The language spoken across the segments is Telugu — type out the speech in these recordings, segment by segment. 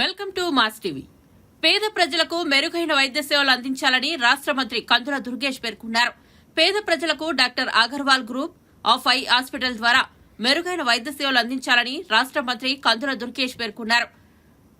Welcome to mass TV. పేద ప్రజలకు మెరుగైన వైద్య సేవలు అందించాలని రాష్ట్ర మంత్రి కందుల దుర్గేష్ పేర్కొన్నారు. పేద ప్రజలకు doctor Agarwal group of eye hospital ద్వారా మెరుగైన వైద్య సేవలు అందించాలని రాష్ట్ర మంత్రి కందుల దుర్గేష్ పేర్కొన్నారు.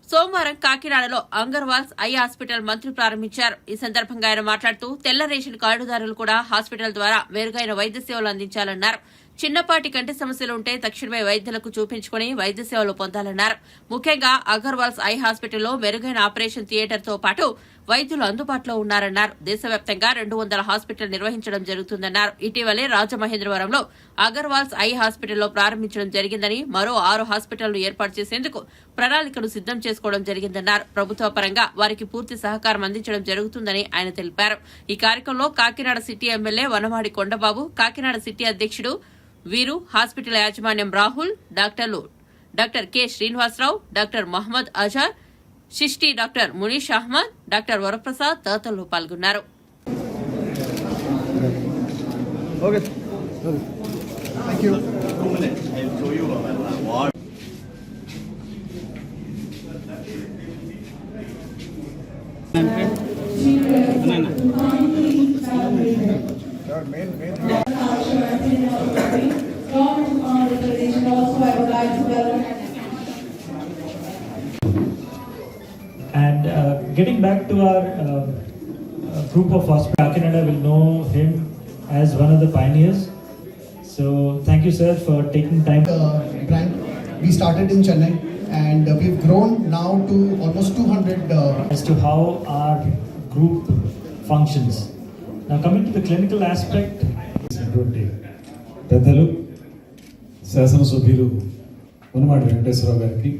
సోమవారం కాకినాడలో అంగర్వాల్స్ ఐ హాస్పిటల్ మంత్రి ప్రారంభించారు. ఈ సందర్భంగా ఆయన మాట్లాడుతూ తెల్ల రేషన్ కార్డుదారులు కూడా హాస్పిటల్ ద్వారా మెరుగైన వైద్య సేవలు అందించాలన్నారు. చిన్నపాటి కంటి సమస్యలు ఉంటే తక్షణమే వైద్యులకు చూపించుకుని వైద్య సేవలు పొందాలన్నారు. ముఖ్యంగా అగర్వాల్స్ ఐ హాస్పిటల్లో మెరుగైన ఆపరేషన్ థియేటర్తో పాటు వైద్యులు అందుబాటులో ఉన్నారన్నారు. దేశవ్యాప్తంగా రెండు వందల హాస్పిటల్ నిర్వహించడం జరుగుతుందన్నారు. ఇటీవలే రాజమహేంద్రవరంలో అగర్వాల్స్ ఐ హాస్పిటల్లో ప్రారంభించడం జరిగిందని మరో ఆరు హాస్పిటల్ను ఏర్పాటు చేసేందుకు ప్రణాళికను సిద్దం చేసుకోవడం జరిగిందన్నారు. ప్రభుత్వ పరంగా వారికి పూర్తి సహకారం అందించడం జరుగుతుందని ఆయన తెలిపారు. ఈ కార్యక్రమంలో Kakinada city MLA Vanamadi Kondababu Kakinada city అధ్యక్షుడు వీరు హాస్పిటల్ యాజమాన్యం రాహుల్ డాక్టర్లు doctor K Srinivasarao doctor Mohammed Azhar Shishti doctor Munish Ahmed doctor Varaprasad తదితరులు పాల్గొన్నారు. Okay thank you main to our uh, uh, group of hospitals, Canada will know him as one of the pioneers. So thank you, sir, for taking time. uh, brand. We started in Chennai and uh, we've grown now to almost 200 uh, as to how our group functions. Now, coming to the clinical aspect, చేసినటువంటి పెద్దలు శాసనసభ్యులు ఉన్నమాటి వెంకటేశ్వరరావు గారికి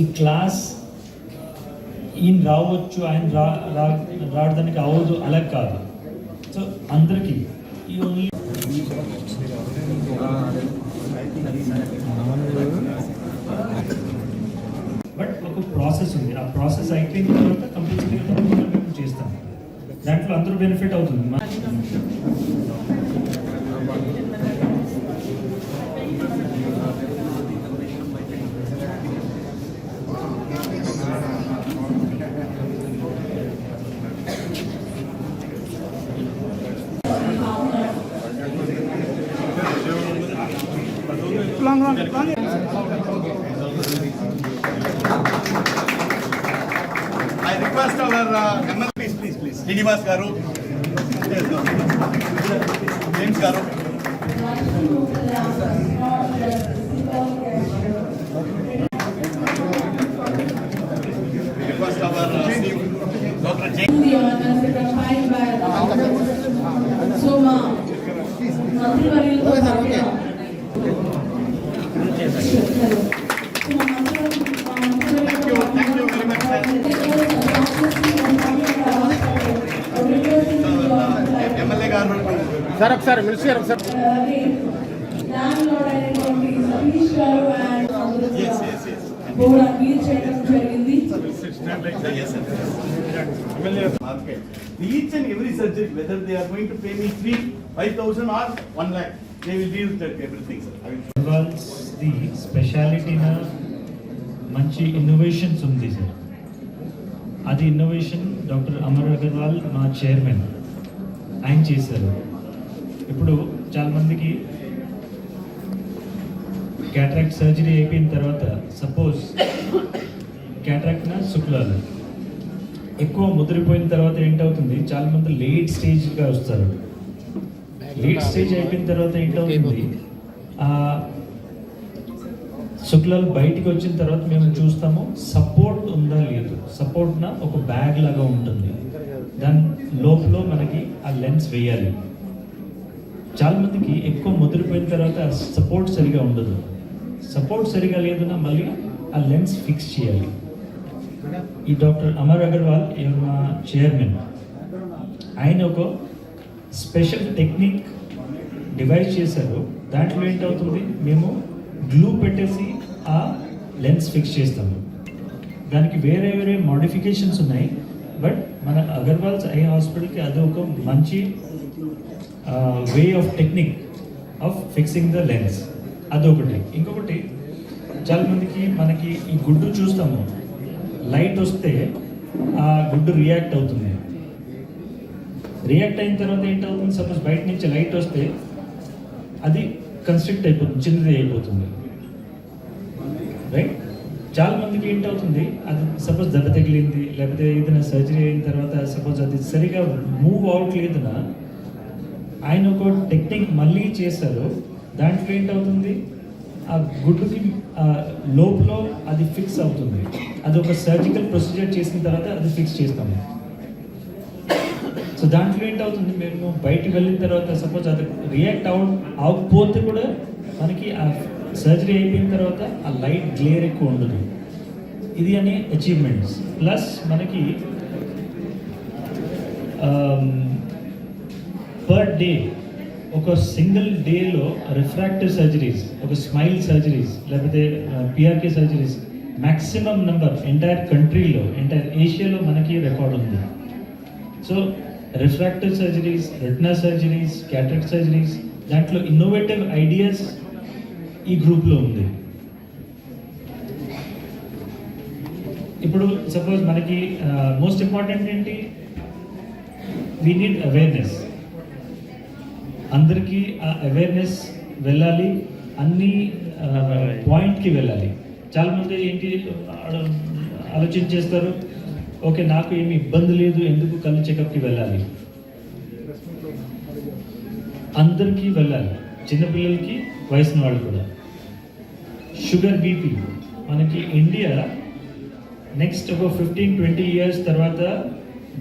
ఈ క్లాస్ ఈయన రావచ్చు ఆయన రా రావడానికి అవ్వదు అలా కాదు. సో అందరికీ ఈ ఓన్లీ బట్ ఒక ప్రాసెస్ ఉంది. ఆ ప్రాసెస్ అయిపోయిన తర్వాత కంపల్సరీగా చేస్తాం. దాంట్లో అందరూ బెనిఫిట్ అవుతుంది. I request our MLA please please please Srinivas గారు జేమ్స్ గారు request our doctor J the honors confined by so ma మంత్రివర్యులతో పాటుగా సో మా మంత్రివర్యులు- సార్ ఒకసారి మినిస్టర్ ఒకసారి ల్యాండ్లోడ్ అయినటువంటి Satish garu and Yes, yes, yes. కూడా వీల్ చేయడం జరిగింది Yes, sir. Market. Each and every surgery, whether they are going to pay me three, five thousand or one lakh, they will deal with everything, sir. I will involves The స్పెషాలిటీన మంచి ఇన్నోవేషన్స్ ఉంది సార్ అది ఇన్నోవేషన్ డాక్టర్ అమర్ అగర్వాల్ మా చైర్మన్ ఆయన చేశారు. ఇప్పుడు చాలామందికి క్యాట్రాక్ట్ సర్జరీ అయిపోయిన తర్వాత సపోజ్ క్యాట్రాక్ట్న శుక్లాలు. ఎక్కువ ముదిరిపోయిన తర్వాత ఏంటవుతుంది? చాలా మంది లేట్ స్టేజ్గా వస్తారు. లేట్ స్టేజ్ అయిపోయిన తర్వాత ఏంటవుతుంది? శుక్లాలు బయటికి వచ్చిన తర్వాత మేము చూస్తాము సపోర్ట్ ఉందా లేదు? సపోర్ట్న ఒక బ్యాగ్ లాగా ఉంటుంది. దాని లోపల మనకి ఆ లెన్స్ వేయాలి. చాలామందికి ఎక్కువ ముదిరిపోయిన తర్వాత సపోర్ట్ సరిగా ఉండదు. సపోర్ట్ సరిగా లేదన్నా మళ్ళీ ఆ లెన్స్ ఫిక్స్ చేయాలి. ఈ డాక్టర్ అమర్ అగర్వాల్ మా చైర్మన్ ఆయన ఒక స్పెషల్ టెక్నిక్ డివైస్ చేశారు. దాంట్లో ఏంటవుతుంది? మేము గ్లూ పెట్టేసి ఆ లెన్స్ ఫిక్స్ చేస్తాము. దానికి వేరే వేరే మోడిఫికేషన్స్ ఉన్నాయి. బట్ మన అగర్వాల్స్ ఐ హాస్పిటల్కి అది ఒక మంచి way of technique of fixing the lens అదొకటి. ఇంకొకటి చాలామందికి మనకి ఈ గుడ్డు చూస్తాము. లైట్ వస్తే ఆ గుడ్డు రియాక్ట్ అవుతుంది. రియాక్ట్ అయిన తర్వాత ఏంటవుతుంది సపోజ్ బయట నుంచి లైట్ వస్తే అది కన్స్ట్రిక్ట్ అయిపోతుంది చిన్నది అయిపోతుంది. రైట్ చాలా మందికి ఏంటవుతుంది? అది సపోజ్ దెబ్బ తగిలింది లేకపోతే ఏదైనా సర్జరీ అయిన తర్వాత సపోజ్ అది సరిగా మూవ్ అవుట్ లేదన్నా ఆయన ఒక టెక్నిక్ మళ్ళీ చేశారు. దాంట్లో ఏంటవుతుంది? ఆ గుడ్డుకి ఆ లోపల అది ఫిక్స్ అవుతుంది. అది ఒక సర్జికల్ ప్రొసీజర్ చేసిన తర్వాత అది ఫిక్స్ చేస్తాము. సో దాంట్లో ఏంటవుతుంది? మేము బయటకు వెళ్ళిన తర్వాత సపోజ్ అది రియాక్ట్ అవ అవ్వకపోతే కూడా మనకి ఆ సర్జరీ అయిపోయిన తర్వాత ఆ లైట్ గ్లేర్ ఎక్కువ ఉండదు. ఇది అని అచీవ్మెంట్స్ ప్లస్ మనకి um, పర్ డే ఒక సింగిల్ డేలో రిఫ్రాక్టివ్ సర్జరీస్ ఒక స్మైల్ సర్జరీస్ లేకపోతే PRK surgeries maximum number entire కంట్రీలో ఎంటైర్ ఏషియాలో మనకి రికార్డ్ ఉంది. So refractive surgeries retina surgeries cataract surgeries దాంట్లో ఇన్నోవేటివ్ ఐడియాస్ ఈ గ్రూప్లో ఉంది. ఇప్పుడు సపోజ్ మనకి మోస్ట్ ఇంపార్టెంట్ ఏంటి? వీ నీడ్ అవేర్నెస్ అందరికీ ఆ అవేర్నెస్ వెళ్ళాలి అన్ని పాయింట్కి వెళ్ళాలి. చాలామంది ఏంటి ఆడ- ఆలోచించేస్తారు? ఓకే నాకు ఏమి ఇబ్బంది లేదు ఎందుకు కళ్ళు చెకప్కి వెళ్ళాలి? అందరికీ వెళ్ళాలి చిన్నపిల్లలకి వయసున్న వాళ్ళు కూడా. షుగర్ బీపీ మనకి ఇండియా నెక్స్ట్ ఒక ఫిఫ్టీన్ ట్వంటీ ఇయర్స్ తర్వాత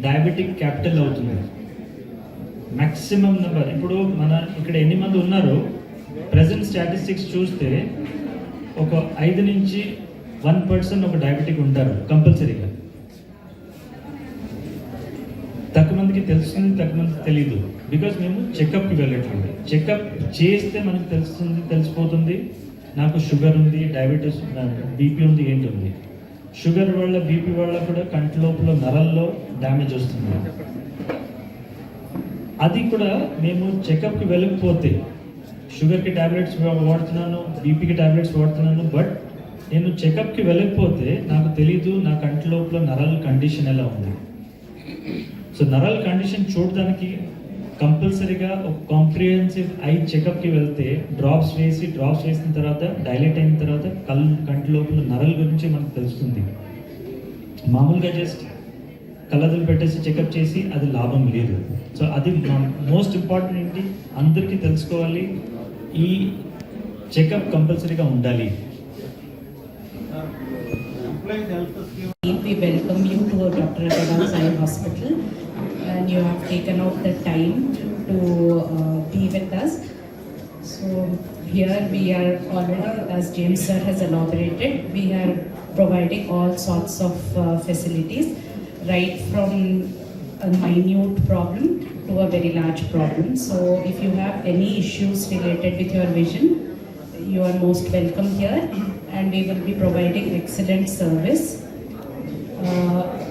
డయాబెటిక్ క్యాపిటల్ అవుతుంది. మ్యాక్సిమం నెంబర్ ఇప్పుడు మన ఇక్కడ ఎన్ని మంది ఉన్నారు ప్రజెంట్ స్టాటిస్టిక్స్ చూస్తే ఒక ఐదు నుంచి వన్ పర్సెంట్ ఒక డయాబెటిక్ ఉంటారు కంపల్సరీగా తక్కువ మందికి తెలుస్తుంది తక్కువ మందికి తెలియదు బికాస్ మేము చెకప్కి వెళ్ళేటువంటి చెకప్ చేస్తే మనకు తెలుస్తుంది తెలిసిపోతుంది. నాకు షుగర్ ఉంది డయాబెటీస్ బీపీ ఉంది ఏంటి ఉంది. షుగర్ వల్ల బీపీ వల్ల కూడా కంటి లోపల నరల్లో డ్యామేజ్ వస్తుంది. అది కూడా మేము చెకప్కి వెళ్ళకపోతే షుగర్కి ట్యాబ్లెట్స్ వాడుతున్నాను బీపీకి ట్యాబ్లెట్స్ వాడుతున్నాను బట్ నేను చెకప్కి వెళ్ళకపోతే నాకు తెలీదు నా కంటి లోపల నరల్ కండిషన్ ఎలా ఉంది. సో నరాల కండిషన్ చూడడానికి కంపల్సరీగా ఒక కాంప్రిహెన్సివ్ ఐ చెకప్కి వెళ్తే డ్రాప్స్ వేసి డ్రాప్స్ వేసిన తర్వాత డైలెట్ అయిన తర్వాత కళ్ళు కంటి లోపల నరల గురించి మనకు తెలుస్తుంది. మామూలుగా జస్ట్ కళ్ళదులు పెట్టేసి చెకప్ చేసి అది లాభం లేదు. సో అది మోస్ట్ ఇంపార్టెంట్ ఏంటి? అందరికీ తెలుసుకోవాలి. ఈ చెకప్ కంపల్సరీగా ఉండాలి. We welcome you to Dr. Hospital. And you have taken out the time to uh, be with us. So here we are already, as James sir has elaborated, we are providing all sorts of uh, facilities, right from a minute problem to a very large problem. So if you have any issues related with your vision, you are most welcome here and we will be providing excellent service. Uh,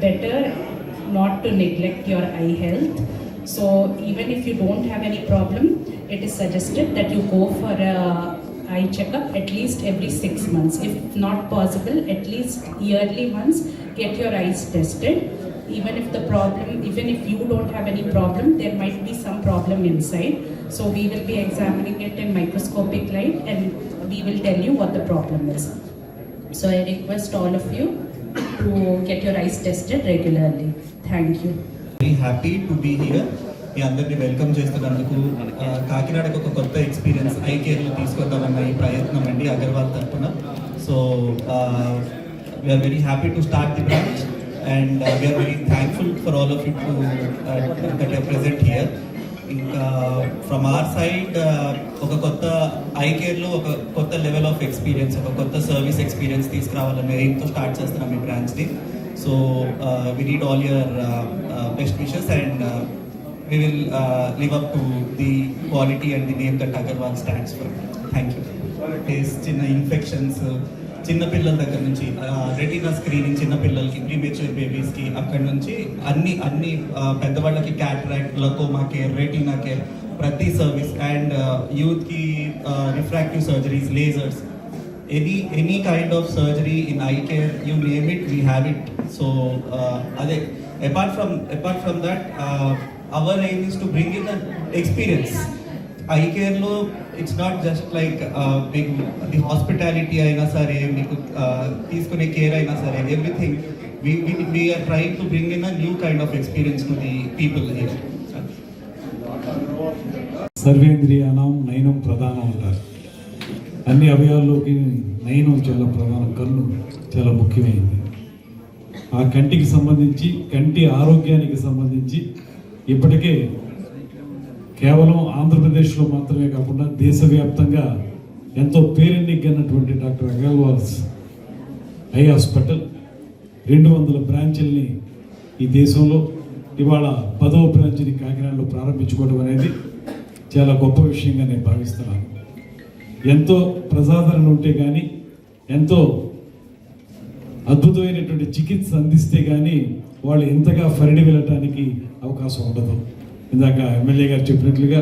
better not to neglect your eye health. So even if you don't have any problem, it is suggested that you go for a eye checkup at least every six months. If not possible, at least yearly once, get your eyes tested. Even if the problem, even if you don't have any problem, there might be some problem inside. So we will be examining it in microscopic light and we will tell you what the problem is. So I request all of you to get your eyes tested regularly. Thank you. Very happy to be here మీ అందరినీ వెల్కమ్ చేస్తున్నందుకు కాకినాడకు ఒక కొత్త ఎక్స్పీరియన్స్ ఐ కేర్లో తీసుకొద్దామన్న ఈ ప్రయత్నం అండి అగర్వాల్ తరఫున so we are very happy to start the branch and we are very thankful for all of you to that are present here ఇంకా ఫ్రమ్ ఆర్ సైడ్ ఒక కొత్త ఐ కేర్లో ఒక కొత్త లెవెల్ ఆఫ్ ఎక్స్పీరియన్స్ ఒక కొత్త సర్వీస్ ఎక్స్పీరియన్స్ తీసుకురావాలనే ఎయిమ్తో స్టార్ట్ చేస్తున్నాం ఈ బ్రాంచ్ని so we need all your best wishes and we will uh, live up to the quality and the name that Agarwal stands for. Thank you. చిన్న ఇన్ఫెక్షన్స్ చిన్న పిల్లల దగ్గర నుంచి రెటీనా స్క్రీనింగ్ చిన్న పిల్లలకి ప్రీమేచ్యూర్ బేబీస్కి అక్కడ నుంచి అన్ని అన్ని పెద్దవాళ్ళకి cataract glaucoma care retina care ప్రతి సర్వీస్ అండ్ యూత్కి refractive surgeries lasers any any kind of surgery in eye care you name it we have it so అదే apart from apart from that our aim is to bring in experience eye కేర్లో it's not just like big the hospitality అయినా సరే మీకు uh, తీసుకునే కేర్ అయినా సరే everything we are trying to bring in a new kind of experience to the people here సర్వేంద్రియానం నయనం ప్రధానం అంటారు అన్ని అవయవాల్లోకి నయనం చాలా ప్రధానం కన్ను చాలా ముఖ్యమైంది ఆ కంటికి సంబంధించి కంటి ఆరోగ్యానికి సంబంధించి ఇప్పటికే కేవలం ఆంధ్రప్రదేశ్లో మాత్రమే కాకుండా దేశవ్యాప్తంగా ఎంతో పేరెన్నికన్నటువంటి డాక్టర్ అగర్వాల్స్ ఐ హాస్పిటల్ రెండు వందల బ్రాంచీల్ని ఈ దేశంలో ఇవాళ పదవ బ్రాంచ్ని కాకినాడలో ప్రారంభించుకోవడం అనేది చాలా గొప్ప విషయంగా నేను భావిస్తున్నాను. ఎంతో ప్రజాదరణ ఉంటే కానీ ఎంతో అద్భుతమైనటువంటి చికిత్స అందిస్తే కానీ వాళ్ళు ఎంతగా ఫరిడి వెళ్ళటానికి అవకాశం ఉండదు. ఇందాక ఎమ్మెల్యే గారు చెప్పినట్లుగా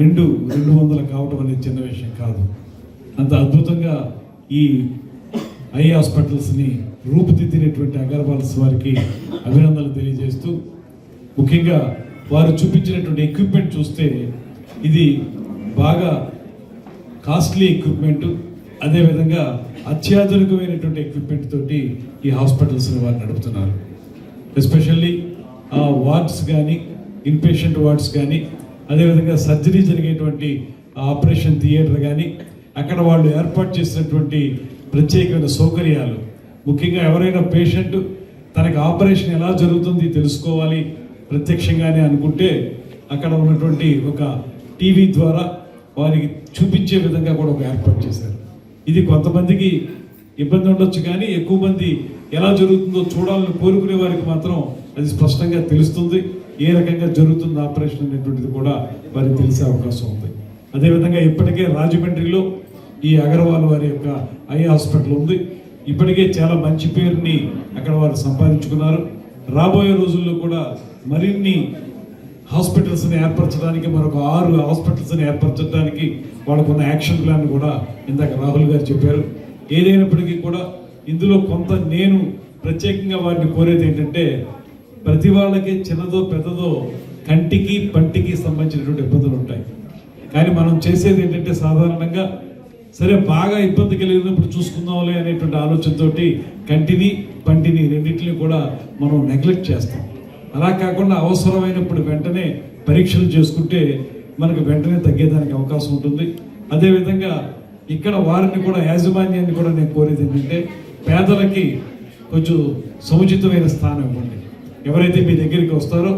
రెండు రెండు వందలు కావటం అనేది చిన్న విషయం కాదు. అంత అద్భుతంగా ఈ ఐ హాస్పిటల్స్ని రూపుదిద్దినటువంటి అగర్వాల్స్ వారికి అభినందనలు తెలియజేస్తూ ముఖ్యంగా వారు చూపించినటువంటి ఎక్విప్మెంట్ చూస్తే ఇది బాగా కాస్ట్లీ ఎక్విప్మెంట్ అదేవిధంగా అత్యాధునికమైనటువంటి ఎక్విప్మెంట్ తోటి ఈ హాస్పిటల్స్ని వారు నడుపుతున్నారు. ఎస్పెషల్లీ ఆ వార్డ్స్ కానీ ఇన్పేషెంట్ వార్డ్స్ కానీ అదేవిధంగా సర్జరీ జరిగేటువంటి ఆపరేషన్ థియేటర్ కానీ అక్కడ వాళ్ళు ఏర్పాటు చేసినటువంటి ప్రత్యేకమైన సౌకర్యాలు. ముఖ్యంగా ఎవరైనా పేషెంట్ తనకి ఆపరేషన్ ఎలా జరుగుతుంది తెలుసుకోవాలి ప్రత్యక్షంగానే అనుకుంటే అక్కడ ఉన్నటువంటి ఒక టీవీ ద్వారా వారికి చూపించే విధంగా కూడా ఒక ఏర్పాటు చేశారు. ఇది కొంతమందికి ఇబ్బంది ఉండొచ్చు కానీ ఎక్కువ మంది ఎలా జరుగుతుందో చూడాలని కోరుకునే వారికి మాత్రం అది స్పష్టంగా తెలుస్తుంది. ఏ రకంగా జరుగుతుంది ఆపరేషన్ అనేటువంటిది కూడా వారికి తెలిసే అవకాశం ఉంది. అదేవిధంగా ఇప్పటికే రాజమండ్రిలో ఈ అగర్వాల్ వారి యొక్క ఐ హాస్పిటల్ ఉంది. ఇప్పటికే చాలా మంచి పేరుని అక్కడ వారు సంపాదించుకున్నారు. రాబోయే రోజుల్లో కూడా మరిన్ని హాస్పిటల్స్ని ఏర్పరచడానికి మరొక ఆరు హాస్పిటల్స్ని ఏర్పరచడానికి వాళ్ళకున్న యాక్షన్ ప్లాన్ కూడా ఇందాక రాహుల్ గారు చెప్పారు. ఏదైనప్పటికీ కూడా ఇందులో కొంత నేను ప్రత్యేకంగా వారిని కోరేది ఏంటంటే ప్రతి వాళ్ళకి చిన్నదో పెద్దదో కంటికి పంటికి సంబంధించినటువంటి ఇబ్బందులు ఉంటాయి. కానీ మనం చేసేది ఏంటంటే సాధారణంగా సరే బాగా ఇబ్బంది కలిగినప్పుడు చూసుకుందాంలే అనేటువంటి ఆలోచనతోటి కంటిని పంటిని రెండింటిని కూడా మనం నెగ్లెక్ట్ చేస్తాం. అలా కాకుండా అవసరమైనప్పుడు వెంటనే పరీక్షలు చేసుకుంటే మనకు వెంటనే తగ్గేదానికి అవకాశం ఉంటుంది. అదేవిధంగా ఇక్కడ వారిని కూడా యాజమాన్యాన్ని కూడా నేను కోరేది ఏంటంటే పేదలకి కొంచెం సముచితమైన స్థానం ఇవ్వండి. ఎవరైతే మీ దగ్గరికి వస్తారో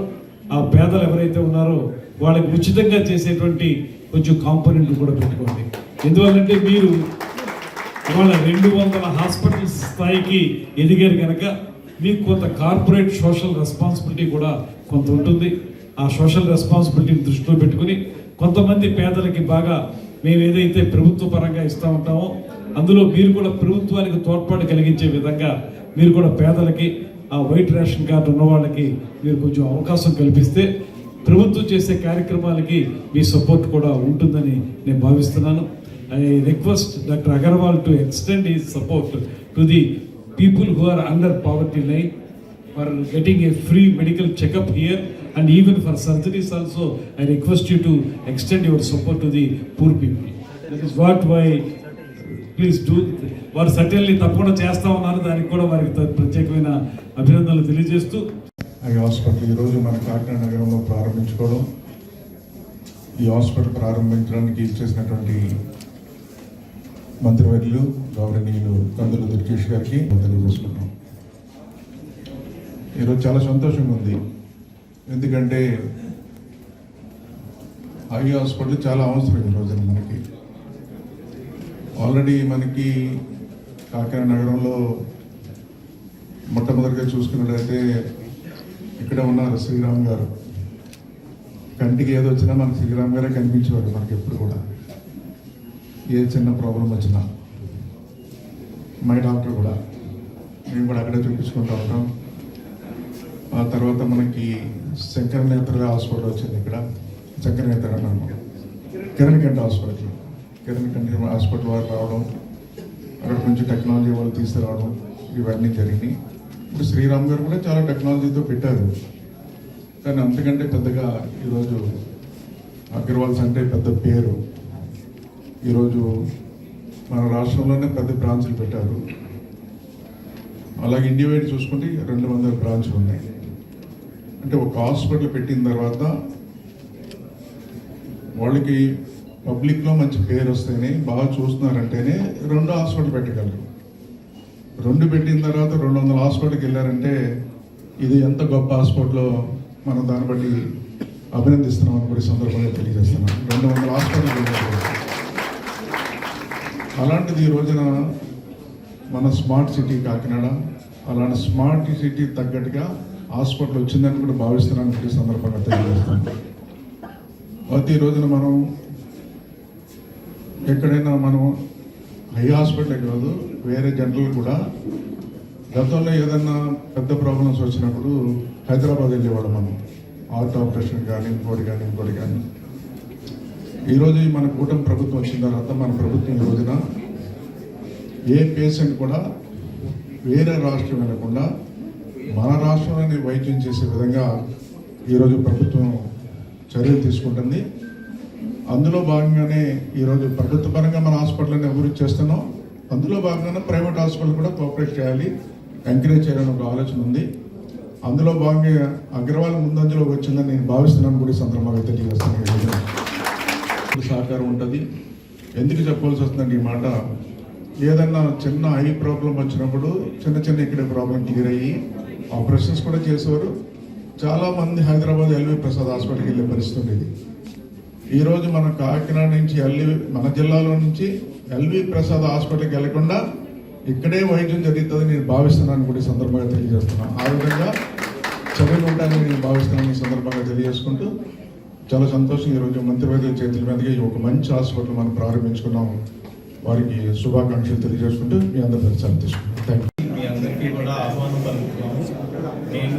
ఆ పేదలు ఎవరైతే ఉన్నారో వాళ్ళకి ఉచితంగా చేసేటువంటి కొంచెం కాంపోనెంట్ కూడా పెట్టుకోండి. ఎందువల్లంటే మీరు ఇవాళ రెండు వందల హాస్పిటల్స్ స్థాయికి ఎదిగారు కనుక మీకు కొంత కార్పొరేట్ సోషల్ రెస్పాన్సిబిలిటీ కూడా కొంత ఉంటుంది. ఆ సోషల్ రెస్పాన్సిబిలిటీని దృష్టిలో పెట్టుకుని కొంతమంది పేదలకి బాగా మేము ఏదైతే ప్రభుత్వ పరంగా ఇస్తూ ఉంటామో అందులో మీరు కూడా ప్రభుత్వానికి తోడ్పాటు కలిగించే విధంగా మీరు కూడా పేదలకి ఆ వైట్ రేషన్ కార్డు ఉన్న వాళ్ళకి మీరు కొంచెం అవకాశం కల్పిస్తే ప్రభుత్వం చేసే కార్యక్రమాలకి మీ సపోర్ట్ కూడా ఉంటుందని నేను భావిస్తున్నాను. I request doctor Agarwal to extend ఈ support to the people who are under poverty line for getting a free medical checkup here and even for surgeries also I request you to extend your support to the poor people that is what why please do వారు సర్టన్లీ తప్పకుండా చేస్తా ఉన్నారు. దానికి కూడా వారికి ప్రత్యేకమైన అభినందనలు తెలియజేస్తూ. ఈ హాస్పిటల్ ఈరోజు మన కాకినాడ నగరంలో ప్రారంభించుకోవడం. ఈ హాస్పిటల్ ప్రారంభించడానికి ఇచ్చేసినటువంటి మంత్రివర్యులు గౌరవనీయులు కందుల దుర్గేష్ గారికి తెలియజేసుకున్నాం ఈరోజు చాలా సంతోషంగా ఉంది ఎందుకంటే ఐ హాస్పిటల్ చాలా అవసరం ఈ రోజున మనకి. ఆల్రెడీ మనకి కాకినాడ నగరంలో మొట్టమొదటిగా చూసుకున్నట్లయితే ఇక్కడ ఉన్నారు శ్రీరామ్ గారు. కంటికి ఏదో వచ్చినా మనకి శ్రీరామ్ గారే కనిపించేవారు మనకి ఎప్పుడు కూడా. ఏ చిన్న ప్రాబ్లం వచ్చినా మై డాక్టర్ కూడా మేము కూడా అక్కడే చూపించుకుంటూ ఉంటాం. ఆ తర్వాత మనకి శంకర నేత్ర హాస్పిటల్ వచ్చింది ఇక్కడ. శంకర నేత్ర అన్నాము కిరణ్ కంటి హాస్పిటల్ కిరణ్ కంటి హాస్పిటల్ వారు రావడం అక్కడ కొంచెం టెక్నాలజీ వాళ్ళు తీసుకురావడం ఇవన్నీ జరిగినాయి. ఇప్పుడు శ్రీరామ్ గారు కూడా చాలా టెక్నాలజీతో పెట్టారు. కానీ అంతకంటే పెద్దగా ఈరోజు అగ్రవాల్స్ అంటే పెద్ద పేరు. ఈరోజు మన రాష్ట్రంలోనే పెద్ద బ్రాంచ్లు పెట్టారు. అలాగే ఇండియా వైడ్ చూసుకుంటే రెండు వందల బ్రాంచ్లు ఉన్నాయి. అంటే ఒక హాస్పిటల్ పెట్టిన తర్వాత వాళ్ళకి పబ్లిక్లో మంచి పేరు వస్తేనే బాగా చూస్తున్నారంటేనే రెండు హాస్పిటల్ పెట్టగలరు. రెండు పెట్టిన తర్వాత రెండు వందల హాస్పిటల్కి వెళ్ళారంటే ఇది ఎంత గొప్ప హాస్పిటల్లో మనం దాన్ని బట్టి అభినందిస్తున్నాం అని కూడా సందర్భంగా తెలియజేస్తున్నాం రెండు వందల హాస్పిటల్కి వెళ్ళారు. అలాంటిది ఈ రోజున మన స్మార్ట్ సిటీ కాకినాడ అలాంటి స్మార్ట్ సిటీ తగ్గట్టుగా హాస్పిటల్ వచ్చిందని కూడా భావిస్తున్నాను కూడా ఈ సందర్భంగా తెలియజేస్తాను. ప్రతి రోజున మనం ఎక్కడైనా మనం హై హాస్పిటల్ కాదు వేరే జనరల్ కూడా గతంలో ఏదన్నా పెద్ద ప్రాబ్లమ్స్ వచ్చినప్పుడు హైదరాబాద్ వెళ్ళేవాడు మనం. హార్ట్ ఆపరేషన్ కానీ ఇంకోటి కానీ ఇంకోటి కానీ ఈరోజు మన కూటమి ప్రభుత్వం వచ్చిన తర్వాత మన ప్రభుత్వం ఈ రోజున ఏ పేషెంట్ కూడా వేరే రాష్ట్రం వెళ్ళకుండా మన రాష్ట్రంలోనే వైద్యం చేసే విధంగా ఈరోజు ప్రభుత్వం చర్యలు తీసుకుంటుంది. అందులో భాగంగానే ఈరోజు ప్రభుత్వ పరంగా మన హాస్పిటల్ని అభివృద్ధి చేస్తున్నాం. అందులో భాగంగానే ప్రైవేట్ హాస్పిటల్ కూడా కోఆపరేట్ చేయాలి ఎంకరేజ్ చేయాలని ఒక ఆలోచన ఉంది. అందులో భాగంగా అగ్రవాల్ ముందంజలో వచ్చిందని నేను భావిస్తున్నాను కూడా ఈ సందర్భంగా తెలియజేస్తున్నాను ఈ సహకారం ఉంటుంది. ఎందుకు చెప్పాల్సి వస్తుందండి ఈ మాట ఏదన్నా చిన్న ఐ ప్రాబ్లం వచ్చినప్పుడు చిన్న చిన్న ఇక్కడ ప్రాబ్లం క్లియర్ అయ్యి ఆపరేషన్స్ కూడా చేసేవారు. చాలా మంది హైదరాబాద్ ఎల్వి ప్రసాద్ హాస్పిటల్కి వెళ్ళే పరిస్థితి ఉండేది. ఈరోజు మన కాకినాడ నుంచి ఎల్వి మన జిల్లాలో నుంచి ఎల్వి ప్రసాద్ హాస్పిటల్కి వెళ్ళకుండా ఇక్కడే వైద్యం జరుగుతుందని నేను భావిస్తున్నాను కూడా ఈ సందర్భంగా తెలియజేస్తున్నాను. ఆ విధంగా చదువుకుంటానని నేను భావిస్తున్నాను ఈ సందర్భంగా తెలియజేసుకుంటూ చాలా సంతోషం ఈరోజు మంత్రివర్యుల చేతుల మీదుగా ఈ ఒక మంచి హాస్పిటల్ మనం ప్రారంభించుకున్నాం వారికి శుభాకాంక్షలు తెలియజేసుకుంటూ మీ అందరి దర్శనం తీసుకుంటాం థ్యాంక్ యూ మీ అందరికీ కూడా ఆహ్వానం పలుకుతున్నాము. నేను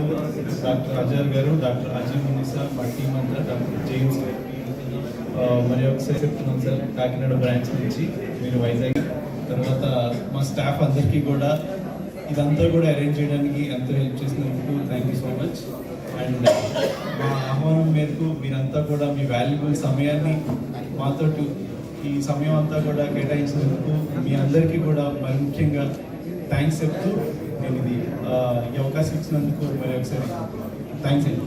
డాక్టర్ అజర్ గారు డాక్టర్ అజయ్ మునిసా మా టీం అంతా డాక్టర్ జేమ్స్ మరి ఒకసారి చెప్తున్నాం సార్ కాకినాడ బ్రాంచ్ నుంచి మీరు వైజాగ్. తర్వాత మా స్టాఫ్ అందరికీ కూడా ఇదంతా కూడా అరేంజ్ చేయడానికి ఎంతో హెల్ప్ చేసినందుకు thank you so much and మా ఆహ్వానం మేరకు మీరంతా కూడా మీ వాల్యుబుల్ సమయాన్ని మాతో ఈ సమయం అంతా కూడా కేటాయించినందుకు మీ అందరికీ కూడా మరి ముఖ్యంగా థ్యాంక్స్ చెప్తూ నేను ఇది ఈ అవకాశం ఇచ్చినందుకు మరి ఒకసారి థ్యాంక్స్ అండి.